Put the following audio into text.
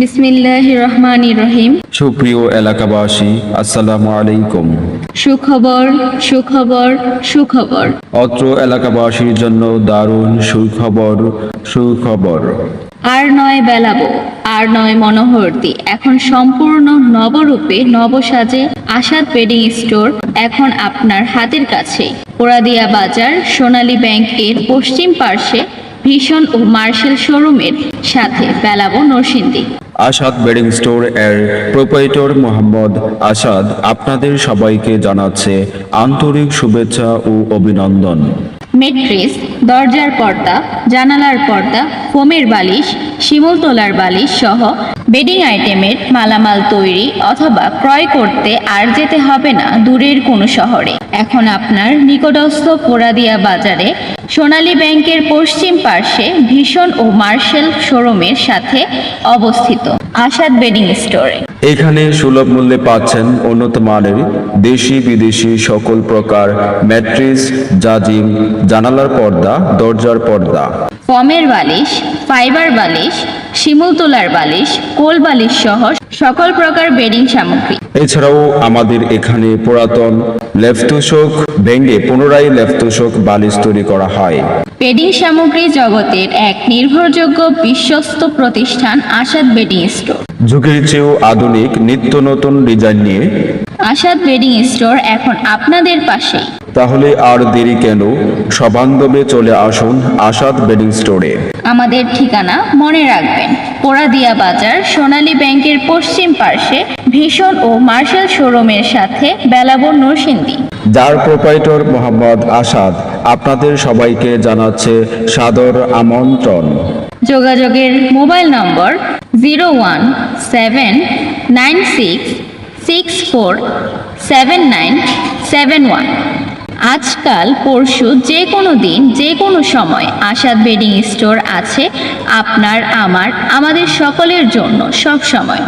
বিসমিল্লাহ রহমান রহিম সুপ্রিয় এলাকাবাসী আসসালামু আলাইকুম। সুখবর সুখবর সুখবর। অত্র এলাকাবাসীর জন্য দারুণ সুখবর সুখবর। আর নয় বেলাবো আর নয় মনোহরতি এখন সম্পূর্ণ নবরূপে নবসাজে আশাদ বেডিং স্টোর এখন আপনার হাতের কাছে। পোড়াদিয়া বাজার সোনালী ব্যাংক এর পশ্চিম পার্শ্বে ভীষণ ও মার্শাল শোরুমের সাথে বেলাবো নরসিংদী। আসাদ বেডিং স্টোর এর প্রোপাইটর মোহাম্মদ আসাদ আপনাদের সবাইকে জানাচ্ছে আন্তরিক শুভেচ্ছা ও অভিনন্দন। মেট্রিস দরজার পর্দা জানালার পর্দা ফোমের বালিশ শিমুলতলার বালিশ সহ বেডিং আইটেমের মালামাল তৈরি অথবা ক্রয় করতে আর যেতে হবে না দূরের কোনো শহরে। এখন আপনার নিকটস্থ পোড়াদিয়া বাজারে সোনালী ব্যাংকের পশ্চিম পার্শ্বে ভীষণ ও মার্শেল শোরুমের সাথে অবস্থিত আসাদ বেডিং স্টোরে। এখানে সুলভ মূল্যে পাচ্ছেন উন্নত মানের দেশি বিদেশি সকল প্রকার ম্যাট্রিস, জাজিম, জানালার পর্দা, দরজার পর্দা। ফমের বালিশ ফাইবার বালিশ শিমুলতলার বালিশ কোল বালিশ সহ সকল প্রকার বেডিং সামগ্রী। এছাড়াও আমাদের এখানে পুরাতন লেফতুশোক ভেঙে পুনরায় লেফতুশোক বালিশ তৈরি করা হয়। বেডিং সামগ্রী জগতের এক নির্ভরযোগ্য বিশ্বস্ত প্রতিষ্ঠান আশাদ বেডিং স্টোর। যুগের চেয়েও আধুনিক নিত্য নতুন ডিজাইন নিয়ে আশাদ বেডিং স্টোর এখন আপনাদের পাশেই। তাহলে আর দেরি কেন? সবান্ধবে চলে আসুন আসাদ বেডিং স্টোরে। আমাদের ঠিকানা মনে রাখবেন। পোড়াদিয়া বাজার সোনালী ব্যাংকের পশ্চিম পার্শ্বে ভীষণ ও মার্শাল শোরুমের সাথে বেলাবর নরসিংদী। যার প্রোপাইটর মোহাম্মদ আসাদ আপনাদের সবাইকে জানাচ্ছে সাদর আমন্ত্রণ। যোগাযোগের mobile number zero one seven nine six six four seven nine seven one. আজকাল, পরশু যে কোনো দিন, যে কোনো সময় আশাদ বেডিং স্টোর আছে আপনার, আমার, আমাদের সকলের জন্য সব সময়।